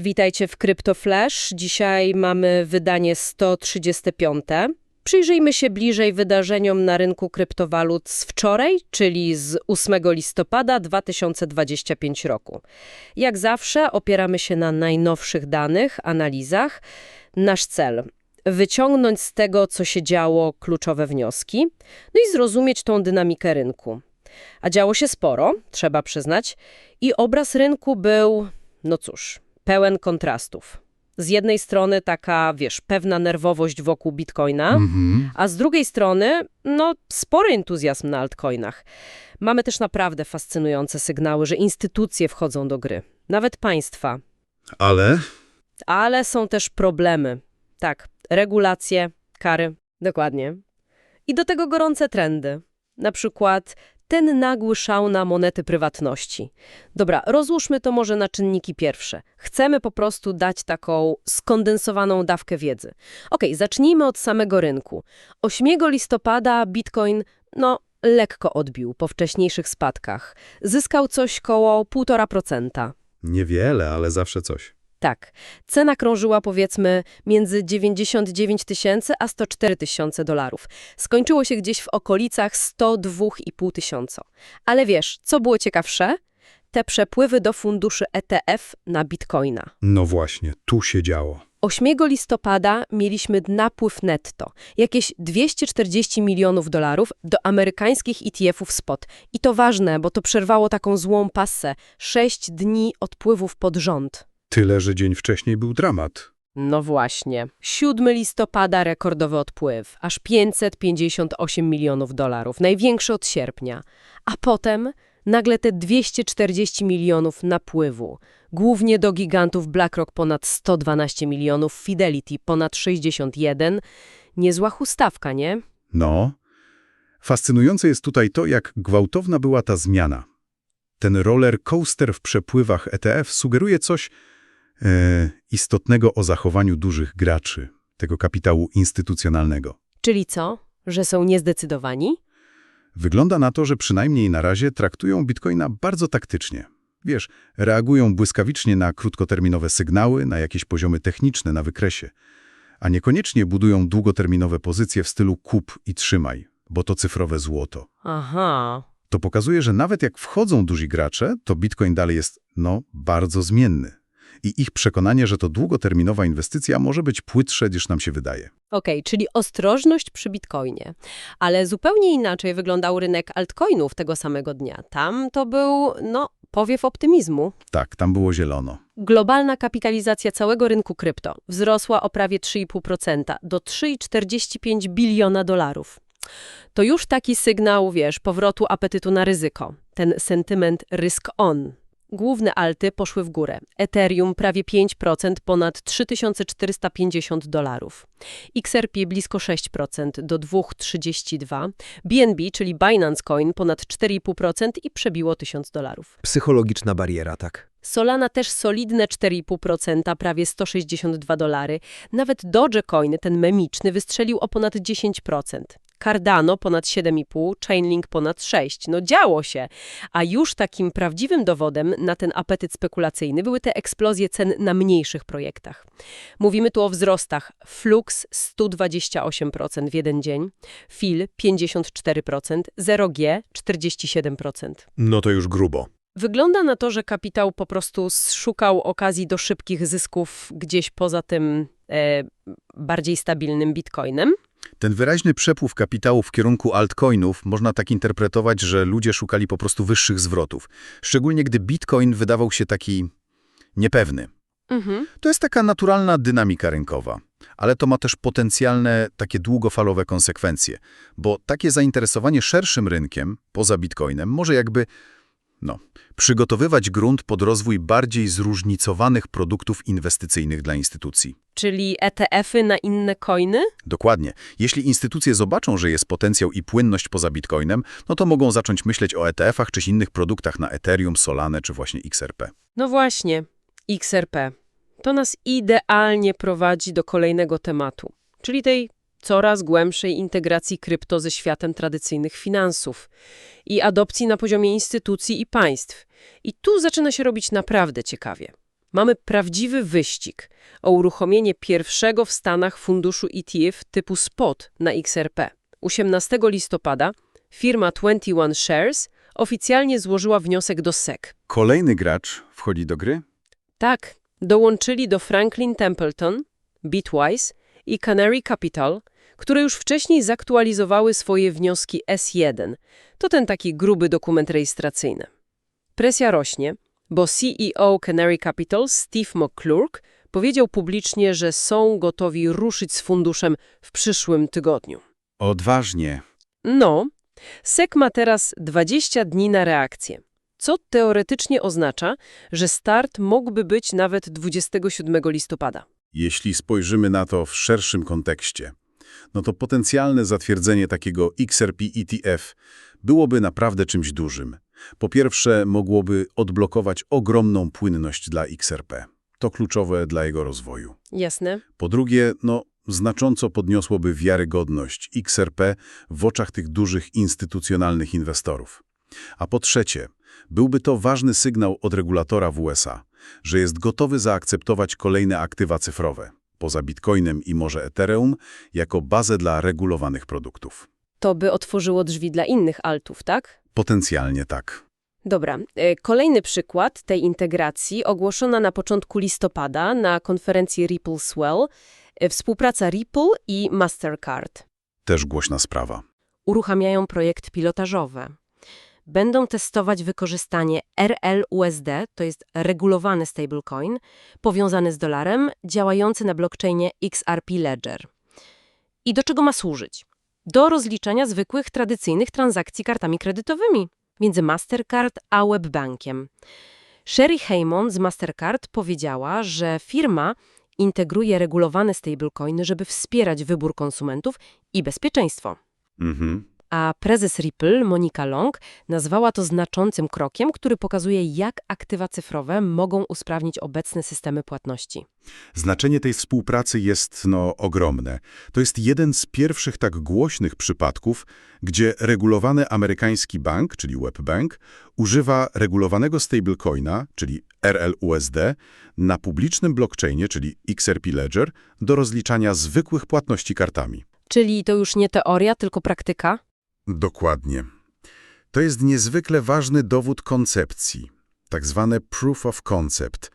Witajcie w CryptoFlash. Dzisiaj mamy wydanie 135. Przyjrzyjmy się bliżej wydarzeniom na rynku kryptowalut z wczoraj, czyli z 8 listopada 2025 roku. Jak zawsze opieramy się na najnowszych danych, analizach. Nasz cel wyciągnąć z tego, co się działo, kluczowe wnioski, no i zrozumieć tą dynamikę rynku. A działo się sporo, trzeba przyznać, i obraz rynku był, no cóż, pełen kontrastów. Z jednej strony taka, wiesz, pewna nerwowość wokół bitcoina, Mhm. a z drugiej strony, no, spory entuzjazm na altcoinach. Mamy też naprawdę fascynujące sygnały, że instytucje wchodzą do gry, nawet państwa. Ale Ale są też problemy. Tak, regulacje, kary, dokładnie. I do tego gorące trendy. Na przykład ten nagły szał na monety prywatności. Dobra, rozłóżmy to może na czynniki pierwsze. Chcemy po prostu dać taką skondensowaną dawkę wiedzy. Okej, zacznijmy od samego rynku. 8 listopada Bitcoin, no, lekko odbił po wcześniejszych spadkach. Zyskał coś koło 1,5%. niewiele, ale zawsze coś. Tak. Cena krążyła powiedzmy między 99 tysięcy a 104 tysiące dolarów. Skończyło się gdzieś w okolicach 102,5 tysiąca. Ale wiesz, co było ciekawsze? Te przepływy do funduszy ETF na bitcoina. No właśnie, tu się działo. 8 listopada mieliśmy napływ netto, jakieś 240 milionów dolarów do amerykańskich ETF-ów spot. I to ważne, bo to przerwało taką złą passę. 6 dni odpływów pod rząd. Tyle, że dzień wcześniej był dramat. No właśnie. 7 listopada rekordowy odpływ, aż 558 milionów dolarów, największy od sierpnia. A potem nagle te 240 milionów napływu, głównie do gigantów BlackRock ponad 112 milionów, Fidelity ponad 61. Niezła hustawka, nie? No. Fascynujące jest tutaj to, jak gwałtowna była ta zmiana. Ten roller coaster w przepływach ETF sugeruje coś e, istotnego o zachowaniu dużych graczy, tego kapitału instytucjonalnego. Czyli co? Że są niezdecydowani? Wygląda na to, że przynajmniej na razie traktują bitcoina bardzo taktycznie. Wiesz, reagują błyskawicznie na krótkoterminowe sygnały, na jakieś poziomy techniczne na wykresie, a niekoniecznie budują długoterminowe pozycje w stylu kup i trzymaj, bo to cyfrowe złoto. Aha. To pokazuje, że nawet jak wchodzą duzi gracze, to bitcoin dalej jest, no, bardzo zmienny. I ich przekonanie, że to długoterminowa inwestycja może być płytsze niż nam się wydaje. Okej, czyli ostrożność przy bitcoinie. Ale zupełnie inaczej wyglądał rynek altcoinów tego samego dnia. Tam to był, no, powiew optymizmu. Tak, tam było zielono. Globalna kapitalizacja całego rynku krypto wzrosła o prawie 3,5% do 3,45 biliona dolarów. To już taki sygnał, wiesz, powrotu apetytu na ryzyko. Ten sentyment risk on. Główne alty poszły w górę. Ethereum prawie 5%, ponad 3450 dolarów. XRP blisko 6% do 2,32. BNB, czyli Binance Coin, ponad 4,5% i przebiło 1000 dolarów. Psychologiczna bariera, tak. Solana też solidne 4,5%, prawie 162 dolary. Nawet Dogecoin, ten memiczny, wystrzelił o ponad 10%. Cardano ponad 7,5%, Chainlink ponad 6%. No działo się. A już takim prawdziwym dowodem na ten apetyt spekulacyjny były te eksplozje cen na mniejszych projektach. Mówimy tu o wzrostach Flux 128% w jeden dzień, FIL 54%, 0G 47%. No to już grubo. Wygląda na to, że kapitał po prostu szukał okazji do szybkich zysków gdzieś poza tym e, bardziej stabilnym bitcoinem. Ten wyraźny przepływ kapitału w kierunku altcoinów można tak interpretować, że ludzie szukali po prostu wyższych zwrotów. Szczególnie gdy bitcoin wydawał się taki niepewny. Mhm. To jest taka naturalna dynamika rynkowa, ale to ma też potencjalne takie długofalowe konsekwencje, bo takie zainteresowanie szerszym rynkiem, poza bitcoinem, może jakby no, przygotowywać grunt pod rozwój bardziej zróżnicowanych produktów inwestycyjnych dla instytucji. Czyli ETF-y na inne coiny? Dokładnie. Jeśli instytucje zobaczą, że jest potencjał i płynność poza bitcoinem, no to mogą zacząć myśleć o ETF-ach czy innych produktach na Ethereum, Solanę czy właśnie XRP. No właśnie, XRP. To nas idealnie prowadzi do kolejnego tematu, czyli tej coraz głębszej integracji krypto ze światem tradycyjnych finansów i adopcji na poziomie instytucji i państw. I tu zaczyna się robić naprawdę ciekawie. Mamy prawdziwy wyścig o uruchomienie pierwszego w Stanach funduszu ETF typu SPOT na XRP. 18 listopada firma 21 Shares oficjalnie złożyła wniosek do SEC. Kolejny gracz wchodzi do gry? Tak, dołączyli do Franklin Templeton, Bitwise i Canary Capital, które już wcześniej zaktualizowały swoje wnioski S1. To ten taki gruby dokument rejestracyjny. Presja rośnie, bo CEO Canary Capital Steve McClurk powiedział publicznie, że są gotowi ruszyć z funduszem w przyszłym tygodniu. Odważnie. No, SEC ma teraz 20 dni na reakcję, co teoretycznie oznacza, że start mógłby być nawet 27 listopada. Jeśli spojrzymy na to w szerszym kontekście, no to potencjalne zatwierdzenie takiego XRP ETF byłoby naprawdę czymś dużym. Po pierwsze, mogłoby odblokować ogromną płynność dla XRP. To kluczowe dla jego rozwoju. Jasne? Po drugie, no, znacząco podniosłoby wiarygodność XRP w oczach tych dużych instytucjonalnych inwestorów. A po trzecie, byłby to ważny sygnał od regulatora w USA, że jest gotowy zaakceptować kolejne aktywa cyfrowe, poza Bitcoinem i może Ethereum, jako bazę dla regulowanych produktów. To by otworzyło drzwi dla innych altów, tak? Potencjalnie tak. Dobra, e, kolejny przykład tej integracji ogłoszona na początku listopada na konferencji Ripple Swell, e, współpraca Ripple i Mastercard. Też głośna sprawa. Uruchamiają projekt pilotażowy. Będą testować wykorzystanie RLUSD, to jest regulowany stablecoin, powiązany z dolarem, działający na blockchainie XRP Ledger. I do czego ma służyć? Do rozliczania zwykłych, tradycyjnych transakcji kartami kredytowymi między Mastercard a Webbankiem. Sherry Haymon z Mastercard powiedziała, że firma integruje regulowane stablecoiny, żeby wspierać wybór konsumentów i bezpieczeństwo. Mhm. A prezes Ripple, Monika Long, nazwała to znaczącym krokiem, który pokazuje, jak aktywa cyfrowe mogą usprawnić obecne systemy płatności. Znaczenie tej współpracy jest no, ogromne. To jest jeden z pierwszych tak głośnych przypadków, gdzie regulowany amerykański bank, czyli WebBank, używa regulowanego stablecoina, czyli RLUSD, na publicznym blockchainie, czyli XRP Ledger, do rozliczania zwykłych płatności kartami. Czyli to już nie teoria, tylko praktyka? Dokładnie. To jest niezwykle ważny dowód koncepcji, tak zwane proof of concept.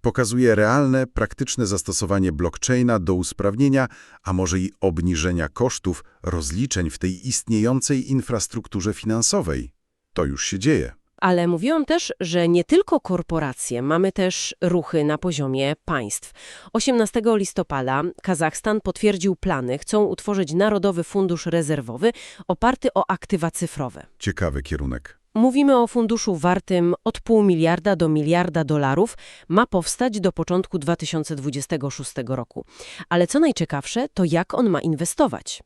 Pokazuje realne, praktyczne zastosowanie blockchaina do usprawnienia, a może i obniżenia kosztów rozliczeń w tej istniejącej infrastrukturze finansowej. To już się dzieje. Ale mówiłam też, że nie tylko korporacje, mamy też ruchy na poziomie państw. 18 listopada Kazachstan potwierdził plany, chcą utworzyć Narodowy Fundusz Rezerwowy oparty o aktywa cyfrowe. Ciekawy kierunek. Mówimy o funduszu wartym od pół miliarda do miliarda dolarów. Ma powstać do początku 2026 roku. Ale co najciekawsze, to jak on ma inwestować.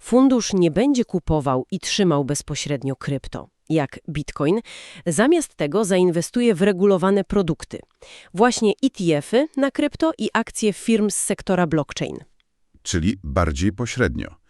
Fundusz nie będzie kupował i trzymał bezpośrednio krypto, jak bitcoin. Zamiast tego zainwestuje w regulowane produkty. Właśnie ETF-y na krypto i akcje firm z sektora blockchain. Czyli bardziej pośrednio.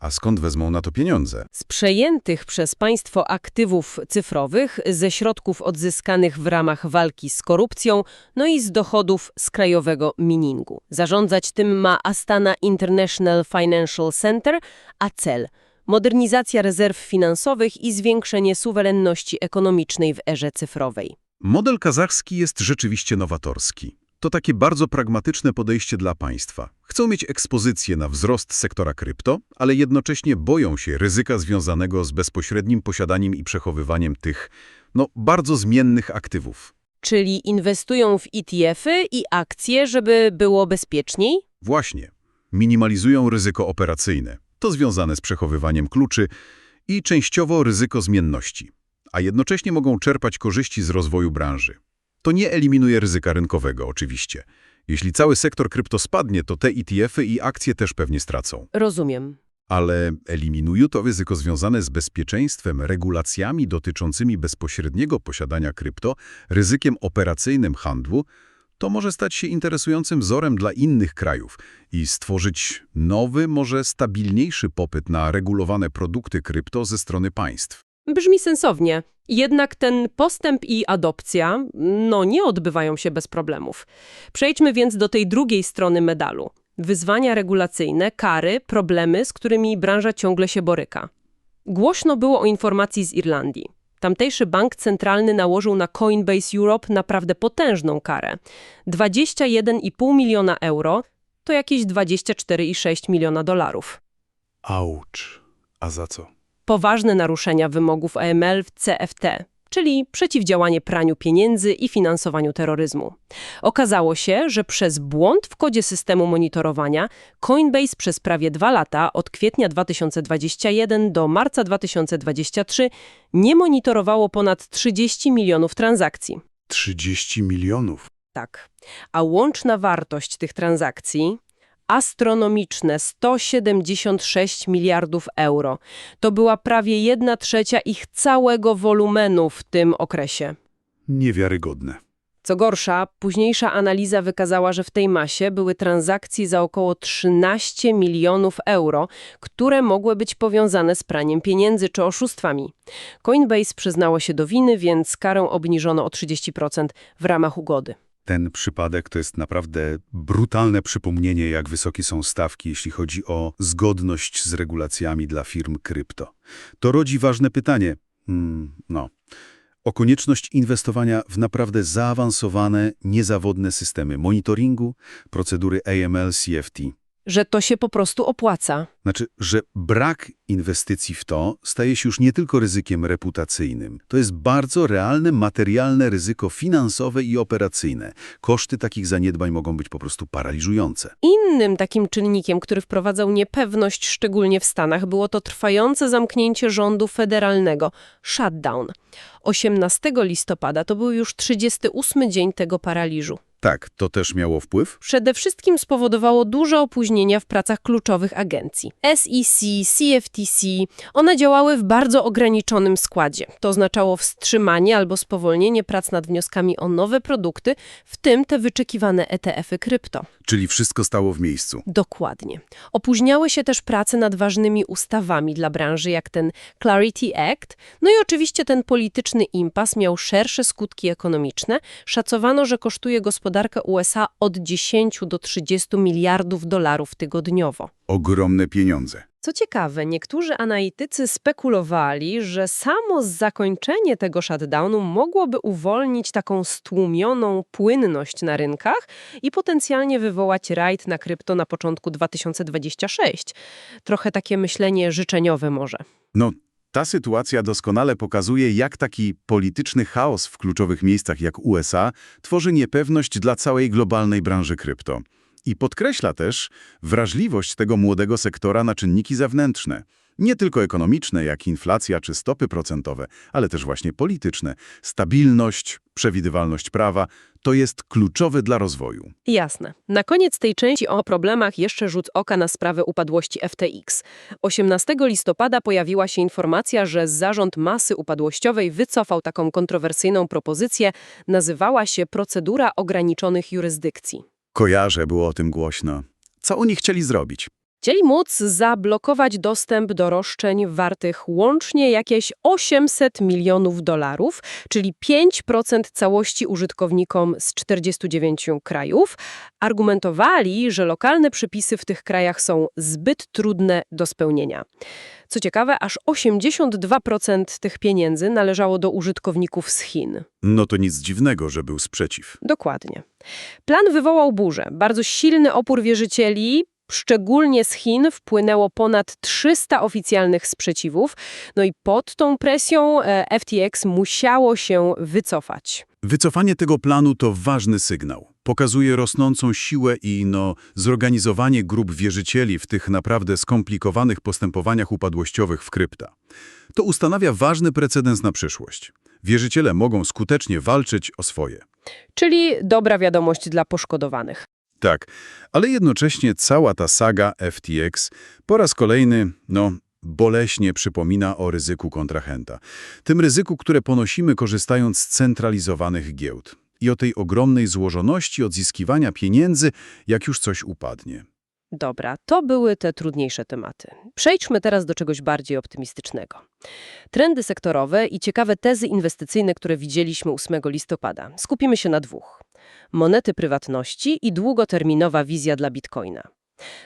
A skąd wezmą na to pieniądze? Z przejętych przez państwo aktywów cyfrowych, ze środków odzyskanych w ramach walki z korupcją, no i z dochodów z krajowego miningu. Zarządzać tym ma Astana International Financial Center, a cel modernizacja rezerw finansowych i zwiększenie suwerenności ekonomicznej w erze cyfrowej. Model kazachski jest rzeczywiście nowatorski. To takie bardzo pragmatyczne podejście dla państwa. Chcą mieć ekspozycję na wzrost sektora krypto, ale jednocześnie boją się ryzyka związanego z bezpośrednim posiadaniem i przechowywaniem tych, no, bardzo zmiennych aktywów. Czyli inwestują w ETF-y i akcje, żeby było bezpieczniej? Właśnie. Minimalizują ryzyko operacyjne. To związane z przechowywaniem kluczy i częściowo ryzyko zmienności. A jednocześnie mogą czerpać korzyści z rozwoju branży. To nie eliminuje ryzyka rynkowego, oczywiście. Jeśli cały sektor krypto spadnie, to te ETF-y i akcje też pewnie stracą. Rozumiem. Ale eliminuje to ryzyko związane z bezpieczeństwem, regulacjami dotyczącymi bezpośredniego posiadania krypto, ryzykiem operacyjnym handlu, to może stać się interesującym wzorem dla innych krajów i stworzyć nowy, może stabilniejszy popyt na regulowane produkty krypto ze strony państw. Brzmi sensownie. Jednak ten postęp i adopcja, no nie odbywają się bez problemów. Przejdźmy więc do tej drugiej strony medalu. Wyzwania regulacyjne, kary, problemy, z którymi branża ciągle się boryka. Głośno było o informacji z Irlandii. Tamtejszy bank centralny nałożył na Coinbase Europe naprawdę potężną karę. 21,5 miliona euro to jakieś 24,6 miliona dolarów. Aucz. A za co? Poważne naruszenia wymogów AML w CFT, czyli przeciwdziałanie praniu pieniędzy i finansowaniu terroryzmu. Okazało się, że przez błąd w kodzie systemu monitorowania Coinbase przez prawie dwa lata, od kwietnia 2021 do marca 2023, nie monitorowało ponad 30 milionów transakcji. 30 milionów. Tak. A łączna wartość tych transakcji astronomiczne 176 miliardów euro. To była prawie 1 trzecia ich całego wolumenu w tym okresie. Niewiarygodne. Co gorsza, późniejsza analiza wykazała, że w tej masie były transakcje za około 13 milionów euro, które mogły być powiązane z praniem pieniędzy czy oszustwami. Coinbase przyznało się do winy, więc karę obniżono o 30% w ramach ugody. Ten przypadek to jest naprawdę brutalne przypomnienie, jak wysokie są stawki, jeśli chodzi o zgodność z regulacjami dla firm krypto. To rodzi ważne pytanie, hmm, no, o konieczność inwestowania w naprawdę zaawansowane, niezawodne systemy monitoringu, procedury AML-CFT. Że to się po prostu opłaca. Znaczy, że brak inwestycji w to staje się już nie tylko ryzykiem reputacyjnym. To jest bardzo realne, materialne ryzyko finansowe i operacyjne. Koszty takich zaniedbań mogą być po prostu paraliżujące. Innym takim czynnikiem, który wprowadzał niepewność, szczególnie w Stanach, było to trwające zamknięcie rządu federalnego shutdown. 18 listopada to był już 38 dzień tego paraliżu. Tak, to też miało wpływ? Przede wszystkim spowodowało duże opóźnienia w pracach kluczowych agencji. SEC, CFTC, one działały w bardzo ograniczonym składzie. To oznaczało wstrzymanie albo spowolnienie prac nad wnioskami o nowe produkty, w tym te wyczekiwane ETF-y krypto. Czyli wszystko stało w miejscu. Dokładnie. Opóźniały się też prace nad ważnymi ustawami dla branży, jak ten Clarity Act. No i oczywiście ten polityczny impas miał szersze skutki ekonomiczne. Szacowano, że kosztuje gospodarkę USA od 10 do 30 miliardów dolarów tygodniowo. Ogromne pieniądze. Co ciekawe, niektórzy analitycy spekulowali, że samo zakończenie tego shutdownu mogłoby uwolnić taką stłumioną płynność na rynkach i potencjalnie wywołać rajd na krypto na początku 2026. Trochę takie myślenie życzeniowe może. No, ta sytuacja doskonale pokazuje, jak taki polityczny chaos w kluczowych miejscach jak USA tworzy niepewność dla całej globalnej branży krypto. I podkreśla też wrażliwość tego młodego sektora na czynniki zewnętrzne. Nie tylko ekonomiczne, jak inflacja czy stopy procentowe, ale też właśnie polityczne. Stabilność, przewidywalność prawa to jest kluczowe dla rozwoju. Jasne. Na koniec tej części o problemach jeszcze rzut oka na sprawę upadłości FTX. 18 listopada pojawiła się informacja, że zarząd masy upadłościowej wycofał taką kontrowersyjną propozycję. Nazywała się procedura ograniczonych jurysdykcji. Kojarzę, było o tym głośno. Co oni chcieli zrobić? Chcieli móc zablokować dostęp do roszczeń wartych łącznie jakieś 800 milionów dolarów, czyli 5% całości użytkownikom z 49 krajów. Argumentowali, że lokalne przepisy w tych krajach są zbyt trudne do spełnienia. Co ciekawe, aż 82% tych pieniędzy należało do użytkowników z Chin. No to nic dziwnego, że był sprzeciw. Dokładnie. Plan wywołał burzę. Bardzo silny opór wierzycieli, szczególnie z Chin, wpłynęło ponad 300 oficjalnych sprzeciwów. No i pod tą presją e, FTX musiało się wycofać. Wycofanie tego planu to ważny sygnał. Pokazuje rosnącą siłę i no, zorganizowanie grup wierzycieli w tych naprawdę skomplikowanych postępowaniach upadłościowych w krypta. To ustanawia ważny precedens na przyszłość. Wierzyciele mogą skutecznie walczyć o swoje. Czyli dobra wiadomość dla poszkodowanych. Tak, ale jednocześnie cała ta saga FTX po raz kolejny, no, boleśnie przypomina o ryzyku kontrahenta. Tym ryzyku, które ponosimy korzystając z centralizowanych giełd. I o tej ogromnej złożoności odzyskiwania pieniędzy, jak już coś upadnie. Dobra, to były te trudniejsze tematy. Przejdźmy teraz do czegoś bardziej optymistycznego. Trendy sektorowe i ciekawe tezy inwestycyjne, które widzieliśmy 8 listopada. Skupimy się na dwóch. Monety prywatności i długoterminowa wizja dla bitcoina.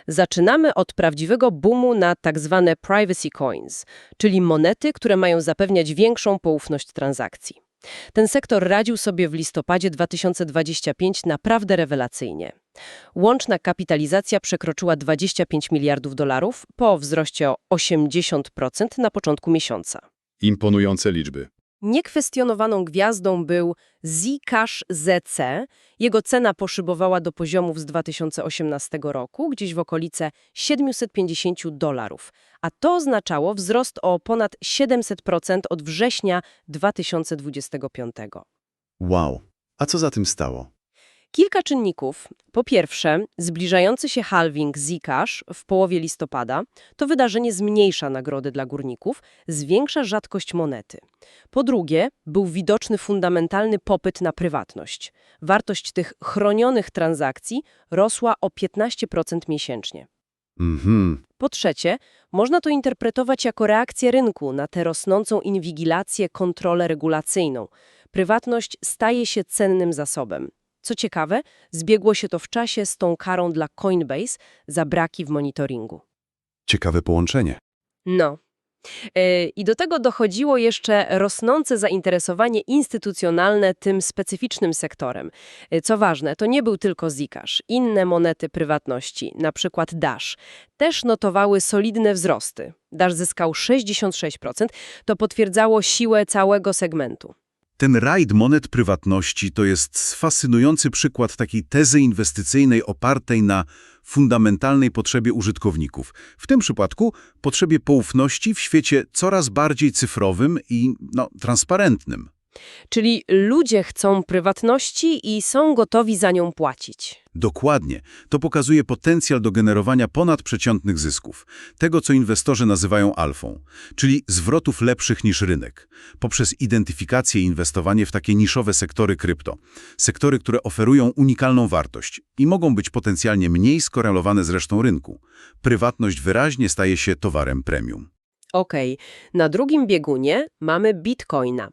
Zaczynamy od prawdziwego boomu na tak zwane privacy coins, czyli monety, które mają zapewniać większą poufność transakcji. Ten sektor radził sobie w listopadzie 2025 naprawdę rewelacyjnie. Łączna kapitalizacja przekroczyła 25 miliardów dolarów po wzroście o 80% na początku miesiąca. Imponujące liczby. Niekwestionowaną gwiazdą był Zcash ZC. Jego cena poszybowała do poziomów z 2018 roku, gdzieś w okolice 750 dolarów, a to oznaczało wzrost o ponad 700% od września 2025. Wow. A co za tym stało? Kilka czynników. Po pierwsze, zbliżający się halving Zcash w połowie listopada to wydarzenie zmniejsza nagrody dla górników, zwiększa rzadkość monety. Po drugie, był widoczny fundamentalny popyt na prywatność. Wartość tych chronionych transakcji rosła o 15% miesięcznie. Mhm. Po trzecie, można to interpretować jako reakcję rynku na tę rosnącą inwigilację, kontrolę regulacyjną. Prywatność staje się cennym zasobem. Co ciekawe, zbiegło się to w czasie z tą karą dla Coinbase za braki w monitoringu. Ciekawe połączenie. No. Yy, I do tego dochodziło jeszcze rosnące zainteresowanie instytucjonalne tym specyficznym sektorem. Yy, Co ważne, to nie był tylko Zcash. Inne monety prywatności, na przykład Dash, też notowały solidne wzrosty. Dash zyskał 66%, to potwierdzało siłę całego segmentu. Ten rajd monet prywatności to jest fascynujący przykład takiej tezy inwestycyjnej opartej na fundamentalnej potrzebie użytkowników. W tym przypadku potrzebie poufności w świecie coraz bardziej cyfrowym i no, transparentnym. Czyli ludzie chcą prywatności i są gotowi za nią płacić. Dokładnie. To pokazuje potencjał do generowania ponadprzeciętnych zysków. Tego, co inwestorzy nazywają alfą, czyli zwrotów lepszych niż rynek. Poprzez identyfikację i inwestowanie w takie niszowe sektory krypto. Sektory, które oferują unikalną wartość i mogą być potencjalnie mniej skorelowane z resztą rynku. Prywatność wyraźnie staje się towarem premium. Okej, na drugim biegunie mamy Bitcoina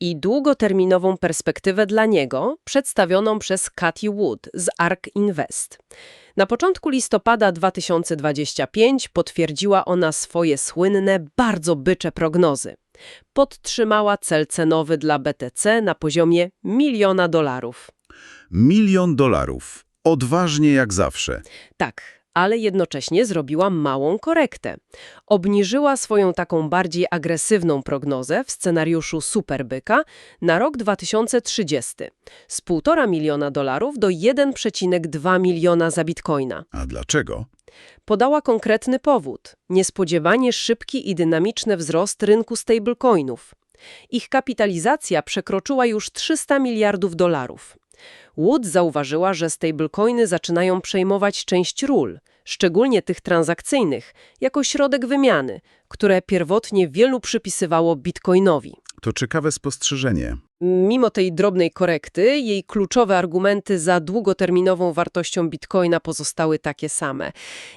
i długoterminową perspektywę dla niego przedstawioną przez Cathy Wood z ARK Invest. Na początku listopada 2025 potwierdziła ona swoje słynne, bardzo bycze prognozy. Podtrzymała cel cenowy dla BTC na poziomie miliona dolarów. Milion dolarów. Odważnie jak zawsze. Tak, ale jednocześnie zrobiła małą korektę. Obniżyła swoją taką bardziej agresywną prognozę w scenariuszu Superbyka na rok 2030 z 1,5 miliona dolarów do 1,2 miliona za bitcoina. A dlaczego? Podała konkretny powód – niespodziewanie szybki i dynamiczny wzrost rynku stablecoinów. Ich kapitalizacja przekroczyła już 300 miliardów dolarów. Wood zauważyła, że stablecoiny zaczynają przejmować część ról, szczególnie tych transakcyjnych, jako środek wymiany, które pierwotnie wielu przypisywało bitcoinowi. To ciekawe spostrzeżenie. Mimo tej drobnej korekty, jej kluczowe argumenty za długoterminową wartością bitcoina pozostały takie same.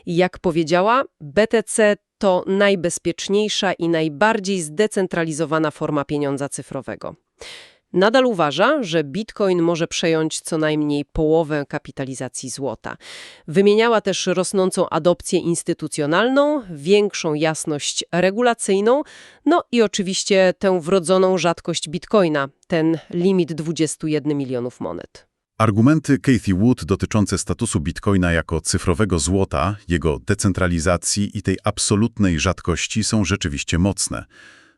Jak powiedziała, BTC to najbezpieczniejsza i najbardziej zdecentralizowana forma pieniądza cyfrowego. Nadal uważa, że bitcoin może przejąć co najmniej połowę kapitalizacji złota. Wymieniała też rosnącą adopcję instytucjonalną, większą jasność regulacyjną, no i oczywiście tę wrodzoną rzadkość bitcoina, ten limit 21 milionów monet. Argumenty Cathy Wood dotyczące statusu bitcoina jako cyfrowego złota, jego decentralizacji i tej absolutnej rzadkości są rzeczywiście mocne.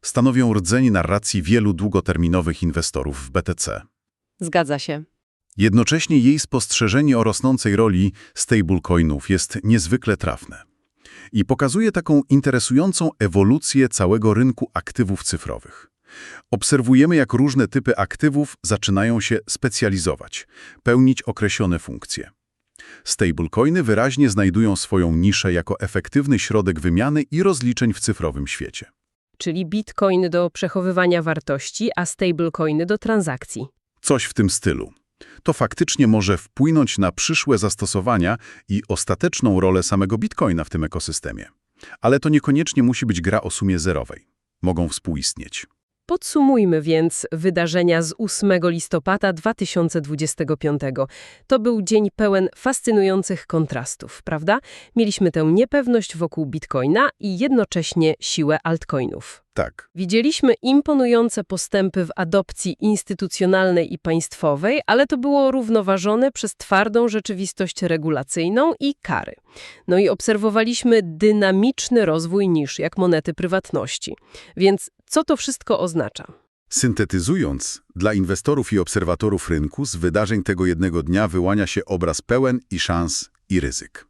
Stanowią rdzeń narracji wielu długoterminowych inwestorów w BTC. Zgadza się. Jednocześnie jej spostrzeżenie o rosnącej roli stablecoinów jest niezwykle trafne i pokazuje taką interesującą ewolucję całego rynku aktywów cyfrowych. Obserwujemy, jak różne typy aktywów zaczynają się specjalizować, pełnić określone funkcje. Stablecoiny wyraźnie znajdują swoją niszę jako efektywny środek wymiany i rozliczeń w cyfrowym świecie. Czyli bitcoin do przechowywania wartości, a stablecoiny do transakcji. Coś w tym stylu. To faktycznie może wpłynąć na przyszłe zastosowania i ostateczną rolę samego bitcoina w tym ekosystemie. Ale to niekoniecznie musi być gra o sumie zerowej. Mogą współistnieć. Podsumujmy więc wydarzenia z 8 listopada 2025. To był dzień pełen fascynujących kontrastów, prawda? Mieliśmy tę niepewność wokół bitcoina i jednocześnie siłę altcoinów. Tak. Widzieliśmy imponujące postępy w adopcji instytucjonalnej i państwowej, ale to było równoważone przez twardą rzeczywistość regulacyjną i kary. No i obserwowaliśmy dynamiczny rozwój niż jak monety prywatności. Więc co to wszystko oznacza? Syntetyzując, dla inwestorów i obserwatorów rynku z wydarzeń tego jednego dnia wyłania się obraz pełen i szans, i ryzyk.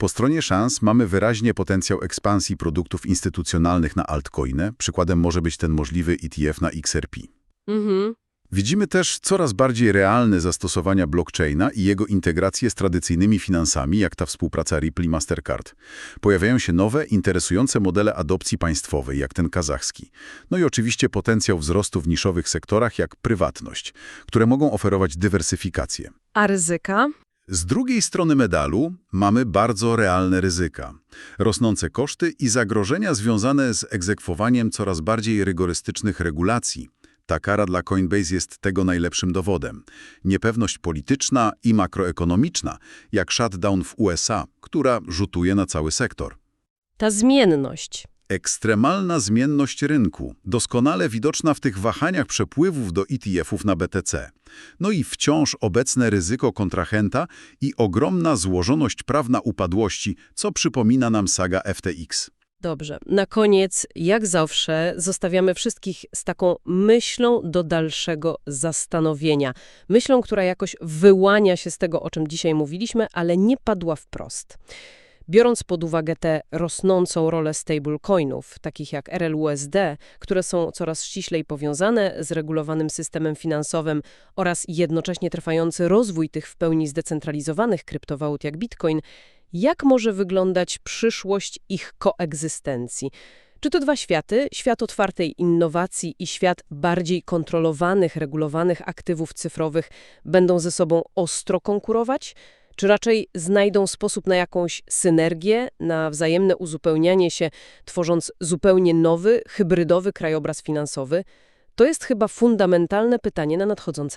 Po stronie szans mamy wyraźnie potencjał ekspansji produktów instytucjonalnych na altcoiny, przykładem może być ten możliwy ETF na XRP. Mhm. Widzimy też coraz bardziej realne zastosowania blockchaina i jego integrację z tradycyjnymi finansami, jak ta współpraca Ripple i Mastercard. Pojawiają się nowe, interesujące modele adopcji państwowej, jak ten kazachski. No i oczywiście potencjał wzrostu w niszowych sektorach, jak prywatność, które mogą oferować dywersyfikację. A ryzyka? Z drugiej strony medalu mamy bardzo realne ryzyka. Rosnące koszty i zagrożenia związane z egzekwowaniem coraz bardziej rygorystycznych regulacji. Ta kara dla Coinbase jest tego najlepszym dowodem. Niepewność polityczna i makroekonomiczna, jak shutdown w USA, która rzutuje na cały sektor. Ta zmienność. Ekstremalna zmienność rynku, doskonale widoczna w tych wahaniach przepływów do ETF-ów na BTC. No i wciąż obecne ryzyko kontrahenta i ogromna złożoność prawna upadłości, co przypomina nam saga FTX. Dobrze. Na koniec, jak zawsze, zostawiamy wszystkich z taką myślą do dalszego zastanowienia. Myślą, która jakoś wyłania się z tego, o czym dzisiaj mówiliśmy, ale nie padła wprost. Biorąc pod uwagę tę rosnącą rolę stablecoinów, takich jak RLUSD, które są coraz ściślej powiązane z regulowanym systemem finansowym oraz jednocześnie trwający rozwój tych w pełni zdecentralizowanych kryptowalut jak Bitcoin, jak może wyglądać przyszłość ich koegzystencji? Czy to dwa światy, świat otwartej innowacji i świat bardziej kontrolowanych, regulowanych aktywów cyfrowych będą ze sobą ostro konkurować? Czy raczej znajdą sposób na jakąś synergię, na wzajemne uzupełnianie się, tworząc zupełnie nowy, hybrydowy krajobraz finansowy? To jest chyba fundamentalne pytanie na nadchodzące